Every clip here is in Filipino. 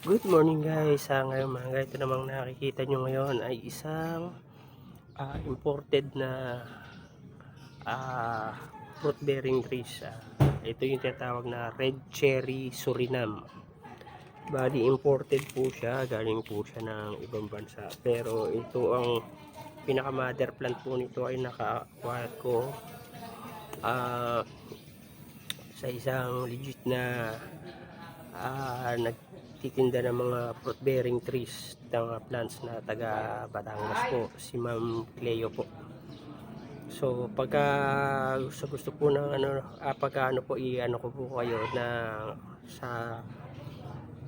Good morning guys. Sa ngayon mga guys, ito namang nakikita nyo ngayon ay isang ah, imported na ah, fruit bearing trees. Ah, ito yung tinatawag na red cherry Suriname. Bali imported po siya, galing po siya ng ibang bansa. Pero ito ang pinaka mother plant po nito ay naka-acquire ko ah, sa isang legit na ah, nagtitinda ng mga fruit bearing trees ng plants na taga Batangas po si Ma'am Cleo po. So pagka gusto gusto po ng ano ah, pagka ano po i-ano ko po kayo na sa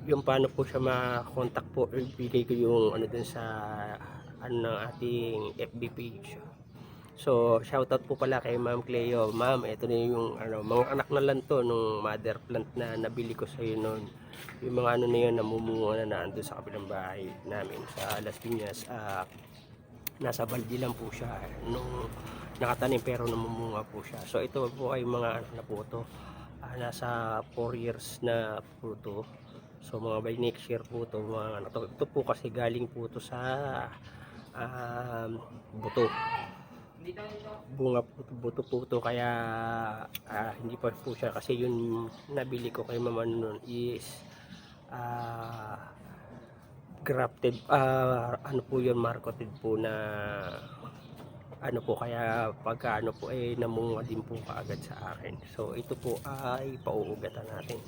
yung paano po siya ma-contact po ibigay ko yung ano dun sa ano ng ating FB page So, shoutout po pala kay Ma'am Cleo. Ma'am, ito na yung ano, mga anak na lang to nung mother plant na nabili ko sa iyo noon. Yung mga ano na yun, namumunga na naandun sa kabilang bahay namin sa Las Piñas. Ah, nasa baldi lang po siya nung nakatanim pero namumunga po siya. So, ito po ay mga anak na po to. Ah, nasa 4 years na po to. So, mga by next year po to. Mga, anak to. Ito po kasi galing po to sa um, buto bunga puto, buto puto kaya ah, hindi pa po siya kasi yung nabili ko kay mama noon is ah, grafted ah, ano po yun marketed po na ano po kaya pagka ano po eh namunga din po kaagad sa akin. So ito po ay pauugatan natin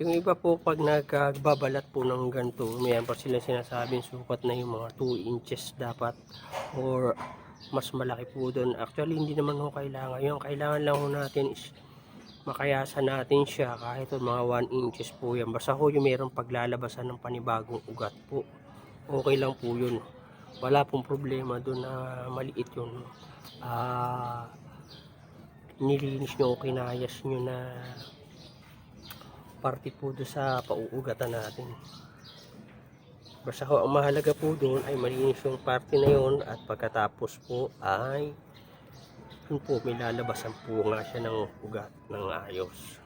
Yung iba po pag nagbabalat po ng ganito, mayroon pa sila sinasabing sukat na yung mga 2 inches dapat or mas malaki po doon. Actually, hindi naman ho kailangan. Yung kailangan lang ho natin is makayasan natin siya kahit mga 1 inches po yan. Basta ho yung mayroong paglalabasan ng panibagong ugat po. Okay lang po yun. Wala pong problema doon na maliit yun. Ah, nilinis nyo o kinayas nyo na parte po doon sa pauugatan natin. Basta ho, ang mahalaga po doon ay malinis yung parte na yon at pagkatapos po ay yun po may lalabasan po nga siya ng ugat ng ayos.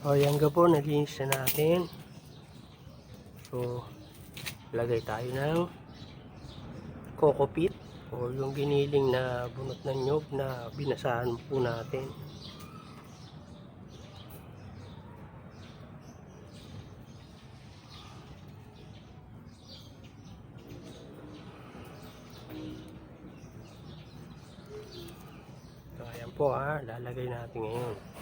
O, yan ga po, nalinis na natin. So, lagay tayo ng coco peat. o yung giniling na bunot ng nyog na binasahan po natin. So, ayan po ha, lalagay natin ngayon.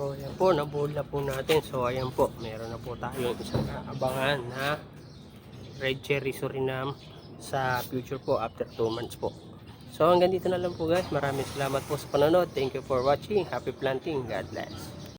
So, ayan po, nabuhol na po natin. So, ayan po, meron na po tayong isang abangan na red cherry Suriname sa future po after 2 months po. So, hanggang dito na lang po guys. Maraming salamat po sa panonood. Thank you for watching. Happy planting. God bless.